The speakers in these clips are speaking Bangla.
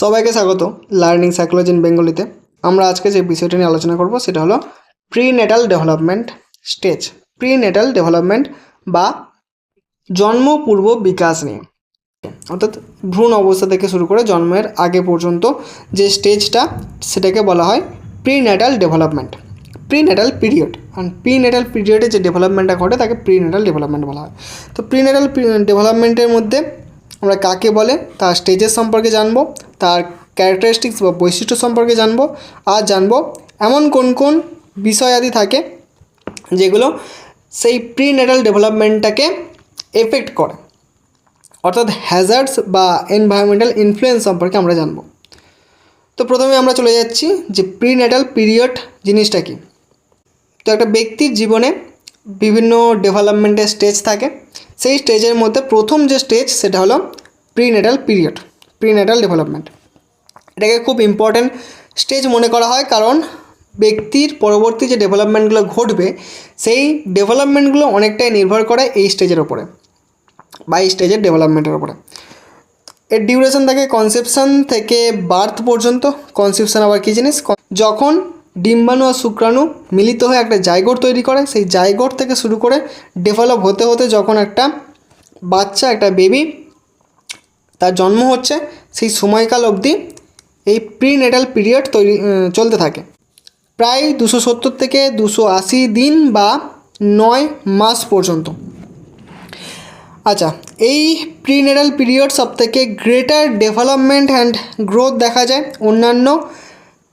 সবাইকে স্বাগত লার্নিং সাইকোলজি ইন বেঙ্গলিতে। আমরা আজকে যে বিষয়টি নিয়ে আলোচনা করব সেটা হলো prenatal development stage prenatal development বা জন্মপূর্ব বিকাশ নিয়ে। অর্থাৎ ভ্রূণ অবস্থা থেকে শুরু করে জন্মের আগে পর্যন্ত যে স্টেজটা সেটাকে বলা হয় prenatal development prenatal period আর প্রি নেটাল পিরিয়ডে যে ডেভেলপমেন্টটা ঘটে, তাকে প্রি নেটাল ডেভেলপমেন্ট বলা হয়। তো প্রি নেটাল ডেভেলপমেন্টের মধ্যে আমরা কাকে বলে, তার স্টেজের সম্পর্কে জানব, তার ক্যারেক্টারিস্টিক্স বা বৈশিষ্ট্য সম্পর্কে জানব, আর জানব এমন কোন কোন বিষয় আদি থাকে যেগুলো সেই প্রি নেটাল ডেভেলপমেন্টটাকে এফেক্ট করে। অর্থাৎ হ্যাজার্ডস বা এনভায়রনমেন্টাল ইনফ্লুয়েন্স সম্পর্কে আমরা জানব। তো প্রথমে আমরা চলে যাচ্ছি যে প্রি নেটাল পিরিয়ড জিনিসটা কি। তো একটা ব্যক্তির জীবনে বিভিন্ন ডেভেলপমেন্টের স্টেজ থাকে। সেই স্টেজের মধ্যে প্রথম যে স্টেজ সেটা হলো prenatal period prenatal development এটাকে খুব ইম্পর্ট্যান্ট স্টেজ মনে করা হয় কারণ ব্যক্তির পরবর্তী যে ডেভেলপমেন্টগুলো ঘটবে, সেই ডেভেলপমেন্টগুলো অনেকটাই নির্ভর করে এই স্টেজের ওপরে বা এই স্টেজের ডেভেলপমেন্টের ওপরে এর ডিউরেশন থাকে কনসেপশন থেকে বার্থ পর্যন্ত। কনসেপশন আবার কী জিনিস? যখন ডিম্বাণু আর শুক্রাণু মিলিত হয়ে একটা জায়গোট তৈরি করে। সেই জায়গোট থেকে শুরু করে ডেভেলপ হতে হতে যখন একটা বাচ্চা, একটা বেবি তার জন্ম হচ্ছে, সেই সময়কাল অবধি এই প্রি নেটাল পিরিয়ড তৈরি চলতে থাকে। প্রায় দুশো সত্তর থেকে দুশো আশি দিন বা নয় মাস পর্যন্ত। আচ্ছা এই প্রিনেটাল পিরিয়ড সব থেকে গ্রেটার ডেভেলপমেন্ট অ্যান্ড গ্রোথ দেখা যায়। অন্যান্য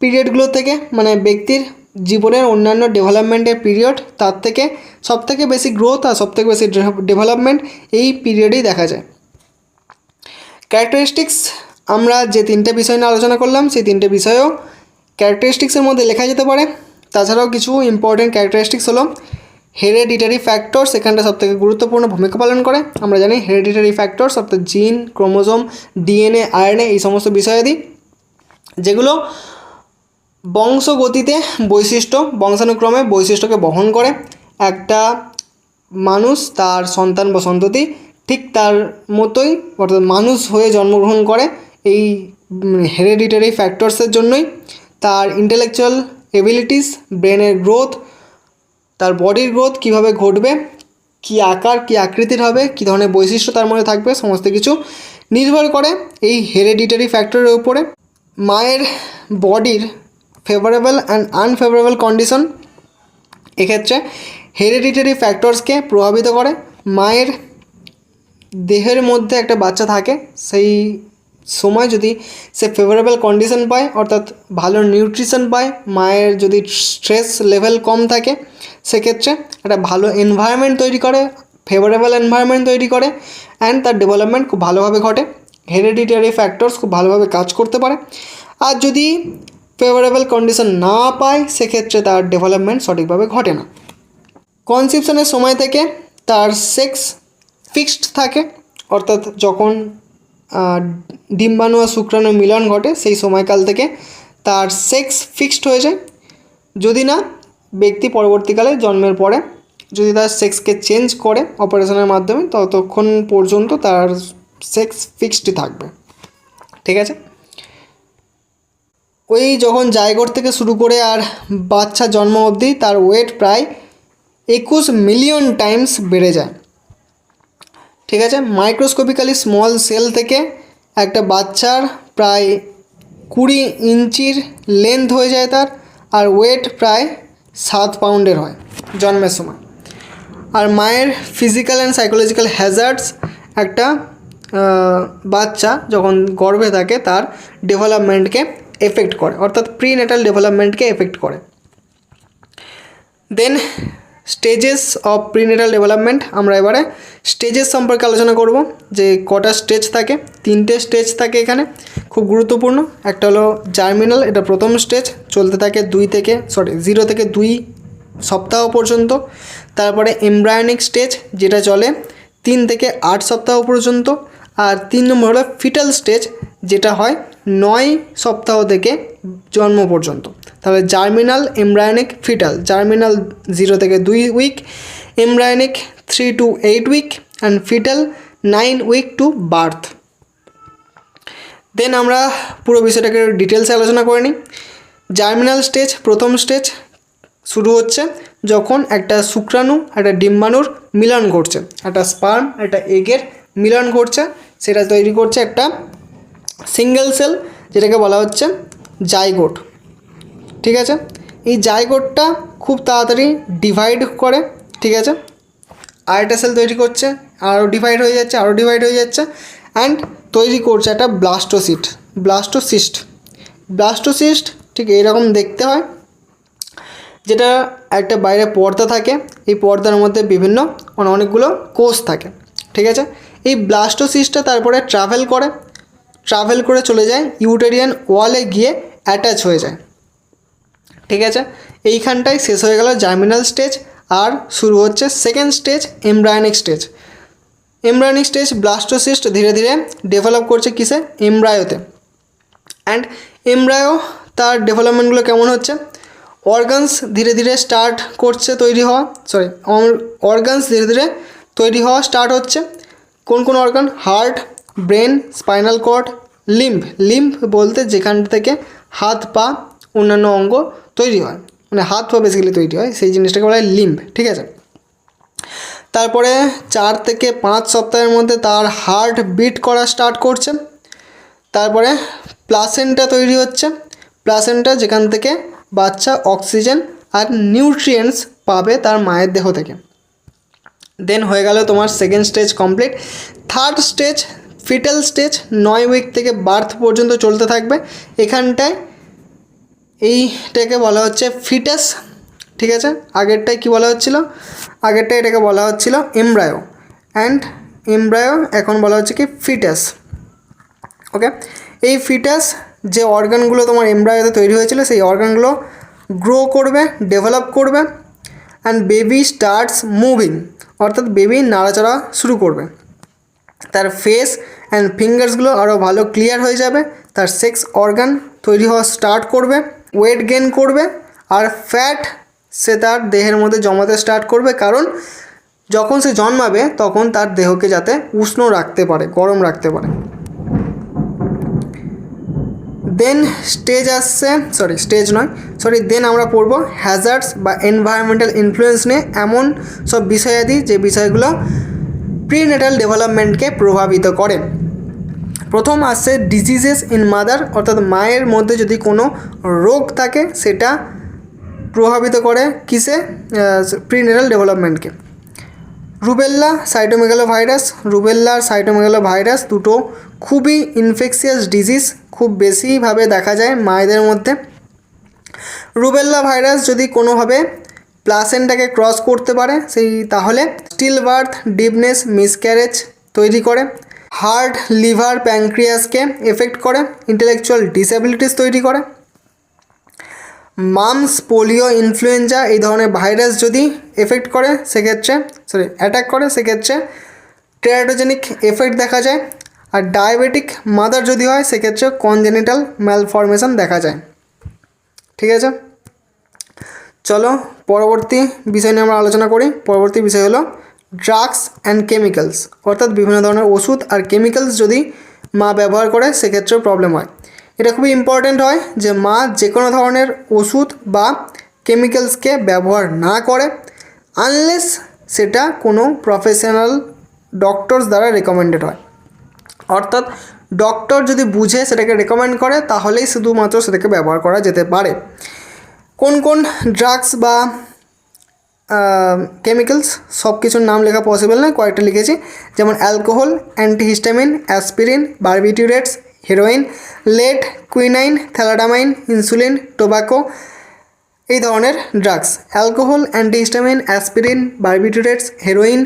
পিরিয়ডগুলো থেকে মানে ব্যক্তির জীবনের অন্যান্য ডেভেলপমেন্টের পিরিয়ড তার থেকে সব থেকে বেশি গ্রোথ আর সব থেকে বেশি ডেভেলপমেন্ট এই পিরিয়ডেই দেখা যায়। ক্যারেক্টারিস্টিক্স আমরা যে তিনটে বিষয় নিয়ে আলোচনা করলাম, সেই তিনটে বিষয়েও ক্যারেক্টারিস্টিক্সের মধ্যে লেখা যেতে পারে। তাছাড়াও কিছু ইম্পর্টেন্ট ক্যারেক্টারিস্টিক্স হলো হেরেডিটারি ফ্যাক্টরস এখানটা সবথেকে গুরুত্বপূর্ণ ভূমিকা পালন করে। আমরা জানি হেরেডিটারি ফ্যাক্টরস অর্থাৎ জিন ক্রোমোজোম ডিএনএ আরএনএ এই সমস্ত বিষয়াদি, যেগুলো বংশগতিতে বৈশিষ্ট্য, বংশানুক্রমে বৈশিষ্ট্যকে বহন করে। একটা মানুষ তার সন্তান বা সন্ততি ঠিক তার মতোই অর্থাৎ মানুষ হয়ে জন্মগ্রহণ করে। এই হেরেডিটারি ফ্যাক্টরসের জন্যই তার ইন্টেলেকচুয়াল এবিলিটিস ব্রেনের গ্রোথ তার বডির গ্রোথ কীভাবে ঘটবে, কী আকার, কী আকৃতির হবে, কী ধরনের বৈশিষ্ট্য তার মধ্যে থাকবে, সমস্ত কিছু নির্ভর করে এই হেরেডিটারি ফ্যাক্টরের উপরে। মায়ের বডির ফেভারেবল অ্যান্ড আনফেভারেবল কন্ডিশন এক্ষেত্রে হেরেডিটারি ফ্যাক্টরসকে প্রভাবিত করে। মায়ের দেহের মধ্যে একটা বাচ্চা থাকে, সেই সময় যদি সে ফেভারেবল কন্ডিশন পায়, অর্থাৎ ভালো নিউট্রিশন পায়, মায়ের যদি স্ট্রেস লেভেল কম থাকে, সেক্ষেত্রে একটা ভালো এনভায়রনমেন্ট তৈরি করে ফেভারেবল এনভায়রনমেন্ট তৈরি করে অ্যান্ড তার ডেভেলপমেন্ট খুব ভালোভাবে ঘটে। হেরিডিটারি ফ্যাক্টরস খুব ভালোভাবে কাজ করতে পারে। আর যদি ফেভারেবল কন্ডিশন না পায়, সেক্ষেত্রে তার ডেভেলপমেন্ট সঠিকভাবে ঘটে না। কনসেপশনের সময় থেকে তার সেক্স ফিক্সড থাকে, অর্থাৎ যখন ডিম্বাণু আর শুক্রাণুর মিলন ঘটে, সেই সময়কাল থেকে তার সেক্স ফিক্সড হয়ে যায়। যদি না, ব্যক্তি পরবর্তীকালে জন্মের পরে যদি তার সেক্সকে চেঞ্জ করে অপারেশনের মাধ্যমে, ততক্ষণ পর্যন্ত তার সেক্স ফিক্সডই থাকবে। ঠিক আছে? ওই যখন জায়গর থেকে শুরু করে আর বাচ্চা জন্ম অবধি তার ওয়েট প্রায় একুশ মিলিয়ন টাইমস বেড়ে যায়। ঠিক আছে? মাইক্রোস্কোপিক্যালি স্মল সেল থেকে একটা বাচ্চার প্রায় কুড়ি ইঞ্চির লেন্থ হয়ে যায় তার আর ওয়েট প্রায় সাত পাউন্ডের হয় জন্মের সময়। আর মায়ের ফিজিক্যাল অ্যান্ড সাইকোলজিক্যাল হ্যাজার্ডস একটা বাচ্চা যখন গর্ভে থাকে তার ডেভেলপমেন্টকে এফেক্ট করে, অর্থাৎ প্রি নেটাল ডেভেলপমেন্টকে এফেক্ট করে। Then stages of prenatal development আমরা এবারে স্টেজেস সম্পর্কে আলোচনা করব, যে কটা স্টেজ থাকে, তিনটে স্টেজ থাকে এখানে, খুব গুরুত্বপূর্ণ। একটা হলো জার্মিনাল এটা প্রথম স্টেজ চলতে থাকে দুই থেকে সরি জিরো থেকে দুই সপ্তাহ পর্যন্ত। তারপরে এমব্রায়নিক স্টেজ যেটা চলে তিন থেকে আট সপ্তাহ পর্যন্ত। আর তিন নম্বর হলো ফিটাল স্টেজ যেটা হয় নয় সপ্তাহ থেকে জন্ম পর্যন্ত। তাহলে germinal embryonic fetal, germinal zero থেকে দুই week embryonic three to eight week and fetal nine week to birth then আমরা পুরো বিষয়টাকে ডিটেলসে আলোচনা করে নিই। জার্মিনাল স্টেজ প্রথম স্টেজ শুরু হচ্ছে যখন একটা শুক্রাণু, একটা ডিম্বাণুর মিলন ঘটছে। একটা স্পার্ম একটা এগের মিলন ঘটছে। সেটা তৈরি করছে একটা সিঙ্গেল সেল যেটাকে বলা হচ্ছে জাইগোট ঠিক আছে? এই জাইগোটটা খুব তাড়াতাড়ি ডিভাইড করে, ঠিক আছে? আরেকটা সেল তৈরি করছে আরও ডিভাইড হয়ে যাচ্ছে আরও ডিভাইড হয়ে যাচ্ছে অ্যান্ড তৈরি করছে একটা ব্লাস্টোসিট ব্লাস্টোসিস্ট ব্লাস্টোসিস্ট ঠিক এইরকম দেখতে হয়, যেটা একটা বাইরে পর্দা থাকে, এই পর্দার মধ্যে বিভিন্ন অনেকগুলো কোষ থাকে, ঠিক আছে? এই ব্লাস্টোসিস্টটা তারপরে ট্রাভেল করে ট্রাভেল করে চলে যায় ইউটেরিয়ান ওয়ালে গিয়ে অ্যাটাচ হয়ে যায়। ঠিক আছে? এইখানটায় শেষ হয়ে গেল জার্মিনাল স্টেজ আর শুরু হচ্ছে second stage embryonic stage embryonic stage blastocyst ধীরে ধীরে ডেভেলপ করছে কিসে? এমব্রায়োতে অ্যান্ড এমব্রায়ো তার ডেভেলপমেন্টগুলো কেমন হচ্ছে? অর্গানস ধীরে ধীরে স্টার্ট করছে তৈরি হওয়া সরি অর্গানস ধীরে ধীরে তৈরি হওয়া স্টার্ট হচ্ছে। কোন কোন organ heart brain, spinal cord, lymph. Lymph বলতে যেখান থেকে হাত, পা, অন্যান্য অঙ্গ তৈরি হয়। মানে হাত, পা বেসিক্যালি তৈরি হয়। সেই জিনিসটাকে বলা হয় লিম্ফ। ঠিক আছে? তারপরে চার থেকে পাঁচ সপ্তাহের মধ্যে তার হার্ট বিট করা স্টার্ট করছে। তারপরে প্লাসেন্টা তৈরি হচ্ছে। প্লাসেন্টা যেখান থেকে বাচ্চা অক্সিজেন আর নিউট্রিয়েন্টস পাবে তার মায়ের দেহ থেকে। দেন হয়ে গেল তোমার second stage complete third stage fetal stage নয় উইক থেকে বার্থ পর্যন্ত চলতে থাকবে। এখানটায় এইটাকে বলা হচ্ছে ফিটাস ঠিক আছে? আগেরটায় কি বলা হচ্ছিল? আগেরটায় এটাকে বলা হচ্ছিল এমব্রায়ো অ্যান্ড এমব্রায়ো এখন বলা হচ্ছে কি ফিটাস ওকে এই ফিটাস যে অর্গানগুলো তোমার এমব্রায়োতে তৈরি হয়েছিল, সেই অর্গানগুলো গ্রো করবে ডেভেলপ করবে অ্যান্ড বেবি স্টার্টস মুভিং অর্থাৎ বেবি নাড়াচাড়া শুরু করবে। তার ফেস অ্যান্ড ফিঙ্গার্সগুলো আরও ভালো ক্লিয়ার হয়ে যাবে। তার সেক্স অর্গান তৈরি হওয়া স্টার্ট করবে ওয়েট গেন করবে, আর ফ্যাট সে তার দেহের মধ্যে জমাতে স্টার্ট করবে, কারণ যখন সে জন্মাবে তখন তার দেহকে যাতে উষ্ণ রাখতে পারে, গরম রাখতে পারে। দেন স্টেজ আসছে সরি স্টেজ নয় সরি দেন আমরা পড়ব হ্যাজার্ডস বা এনভায়রনমেন্টাল ইনফ্লুয়েন্স নিয়ে এমন সব বিষয়াদি, যে বিষয়গুলো প্রিনেটাল ডেভেলপমেন্টকে প্রভাবিত করে প্রথম আসছে ডিজিজেস ইন মাদার অর্থাৎ মায়ের মধ্যে যদি কোনো রোগ থাকে, সেটা প্রভাবিত করে কিসে? প্রিনেটাল ডেভেলপমেন্টকে রুবেল্লা সাইটোমেগালো ভাইরাস রুবেল্লা আর সাইটোমেগালো ভাইরাস দুটো খুবই ইনফেকশিয়াস ডিজিজ খুব বেশিভাবে দেখা যায় মায়েদের মধ্যে। রুবেল্লা ভাইরাস যদি কোনোভাবে প্লাসেন্টাকে ক্রস করতে পারে, সেই তাহলে স্টিল বার্থ ডিপনেস মিসক্যারেজ তৈরি করে। হার্ট লিভার প্যানক্রিয়াসকে এফেক্ট করে ইন্টেলেকচুয়াল ডিসএবিলিটিস তৈরি করে। মামস পোলিও ইনফ্লুয়েঞ্জা এই ধরনের ভাইরাস যদি এফেক্ট করে, সেক্ষেত্রে সরি অ্যাটাক করে, সেক্ষেত্রে টেরাটোজেনিক এফেক্ট দেখা যায়। আর ডায়াবেটিক মাদার যদি হয় সেক্ষেত্রে কনজেনিটাল ম্যালফরমেশন দেখা যায়। ঠিক আছে? চলো পরবর্তী বিষয় নিয়ে আমরা আলোচনা করি। পরবর্তী বিষয় হলো ড্রাগস অ্যান্ড কেমিক্যালস অর্থাৎ বিভিন্ন ধরনের ওষুধ আর কেমিক্যালস যদি মা ব্যবহার করে, সেক্ষেত্রেও প্রবলেম হয়। এটা খুবই ইম্পর্ট্যান্ট হয় যে মা যে কোনো ধরনের ওষুধ বা কেমিক্যালসকে ব্যবহার না করে আনলেস সেটা কোনো প্রফেশনাল ডক্টরস দ্বারা রেকমেন্ডেড হয়। অর্থাৎ ডক্টর যদি বুঝে সেটাকে রেকমেন্ড করে, তাহলেই শুধুমাত্র সেটাকে ব্যবহার করা যেতে পারে। কোন কোন ড্রাগস বা কেমিক্যালস সব কিছুর নাম লেখা পসিবল নয়, কয়েকটা লিখেছি। যেমন alcohol antihistamine aspirin barbiturates heroin lead quinine thalidomide insulin tobacco এই ধরনের drugs alcohol antihistamine aspirin barbiturates heroin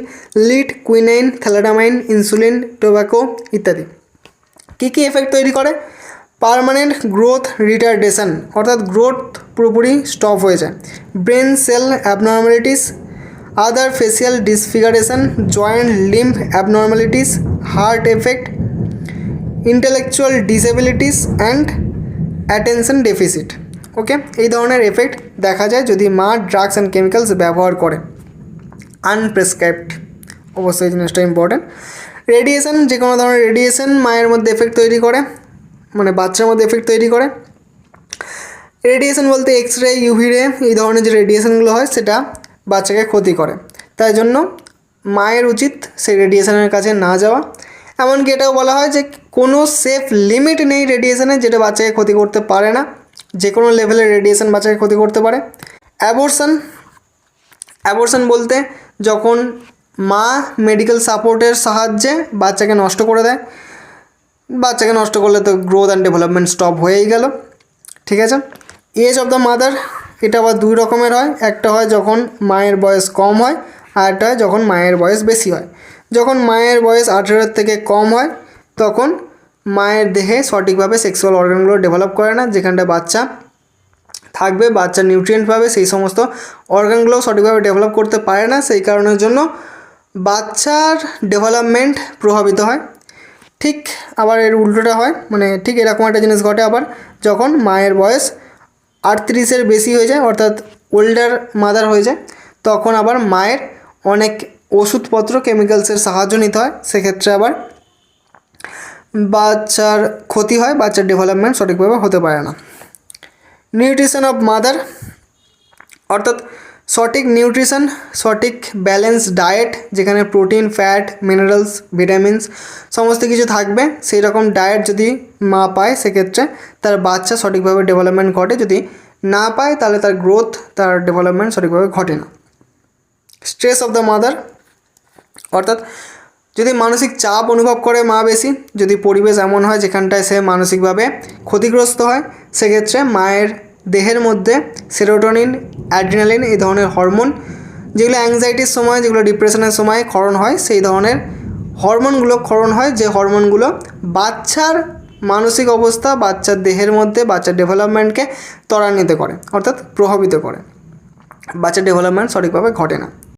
lead quinine thalidomide insulin tobacco ইত্যাদি। কী কী এফেক্ট তৈরি করে? পারমানেন্ট গ্রোথ রিটার্ডেশন, অর্থাৎ গ্রোথ পুরোপুরি স্টপ হয়ে যায় brain cell abnormalities, other facial disfigurement, joint lymph abnormalities, heart effect, intellectual disabilities and attention deficit. Okay, এই ধরনের এফেক্ট দেখা যায় যদি মা ড্রাগস অ্যান্ড কেমিক্যালস ব্যবহার করে। আনপ্রেসক্রাইবড, অবশ্যই জিনিসটা ইম্পর্ট্যান্ট রেডিয়েশন যে কোনো ধরনের রেডিয়েশন মায়ের মধ্যে এফেক্ট তৈরি করে। মানে বাচ্চার মধ্যে এফেক্ট তৈরি করে। রেডিয়েশন বলতে এক্স রে ইউভি রে এই ধরনের যে রেডিয়েশনগুলো হয় সেটা বাচ্চাকে ক্ষতি করে। তাই জন্য মায়ের উচিত সেই রেডিয়েশনের কাছে না যাওয়া। এমনকি এটাও বলা হয় যে কোনো সেফ লিমিট নেই রেডিয়েশনের যেটা বাচ্চাকে ক্ষতি করতে পারে না। যে কোনো লেভেলের রেডিয়েশন বাচ্চাকে ক্ষতি করতে পারে। অ্যাবর্শন অ্যাবর্শন বলতে যখন মা মেডিকেল সাপোর্টের সাহায্যে বাচ্চাকে নষ্ট করে দেয় বাচ্চাকে নষ্ট করলে তো গ্রোথ অ্যান্ড ডেভেলপমেন্ট স্টপ হয়েই গেল। ঠিক আছে? এজ অফ দ্য মাদার এটা আবার দুই রকমের হয়। একটা হয় যখন মায়ের বয়স কম হয়, আর একটা হয় যখন মায়ের বয়স বেশি হয়। যখন মায়ের বয়স আঠেরোর থেকে কম হয়, তখন মায়ের দেহে সঠিকভাবে সেক্সুয়াল অর্গানগুলো ডেভেলপ করে না। যেখানটা বাচ্চা থাকবে, বাচ্চা নিউট্রিয়েন্ট পাবে, সেই সমস্ত অর্গানগুলো সঠিকভাবে ডেভেলপ করতে পারে না। সেই কারণের জন্য বাচ্চার ডেভেলপমেন্ট প্রভাবিত হয়। ঠিক আবার এর উল্টোটা হয় মানে ঠিক এরকম একটা জিনিস ঘটে আবার, যখন মায়ের বয়স আটত্রিশের বেশি হয়ে যায়, অর্থাৎ ওল্ডার মাদার হয়ে যায়, তখন আবার মায়ের অনেক ওষুধপত্র কেমিক্যালসের সাহায্য নিতে হয়, সেক্ষেত্রে আবার বাচ্চার ক্ষতি হয়, বাচ্চার ডেভেলপমেন্ট সঠিকভাবে হতে পারে না। নিউট্রিশন অফ মাদার অর্থাৎ সঠিক নিউট্রিশন, সঠিক ব্যালেন্স ডায়েট, যেখানে প্রোটিন, ফ্যাট, মিনারেলস, ভিটামিনস সমস্ত কিছু থাকবে সেই রকম ডায়েট যদি মা পায়, সেক্ষেত্রে তার বাচ্চা সঠিকভাবে ডেভেলপমেন্ট ঘটে। যদি না পায়, তাহলে তার গ্রোথ, তার ডেভেলপমেন্ট সঠিকভাবে ঘটে না। স্ট্রেস অফ দ্য মাদার, অর্থাৎ যদি মানসিক চাপ অনুভব করে মা বেশি, যদি পরিবেশ এমন হয় যেখানটায় সে মানসিকভাবে ক্ষতিগ্রস্ত হয়, সেক্ষেত্রে মায়ের দেহের মধ্যে সেরোটোনিন, অ্যাড্রিনালিন এই ধরনের হরমোন, যেগুলো অ্যাংজাইটির সময়, যেগুলো ডিপ্রেশনের সময় ক্ষরণ হয়, সেই ধরনের হরমোনগুলো ক্ষরণ হয়, যে হরমোনগুলো বাচ্চার মানসিক অবস্থা, বাচ্চার দেহের মধ্যে, বাচ্চার ডেভেলপমেন্টকে ত্বরান্বিত করে, অর্থাৎ প্রভাবিত করে। বাচ্চার ডেভেলপমেন্ট সঠিকভাবে ঘটে না।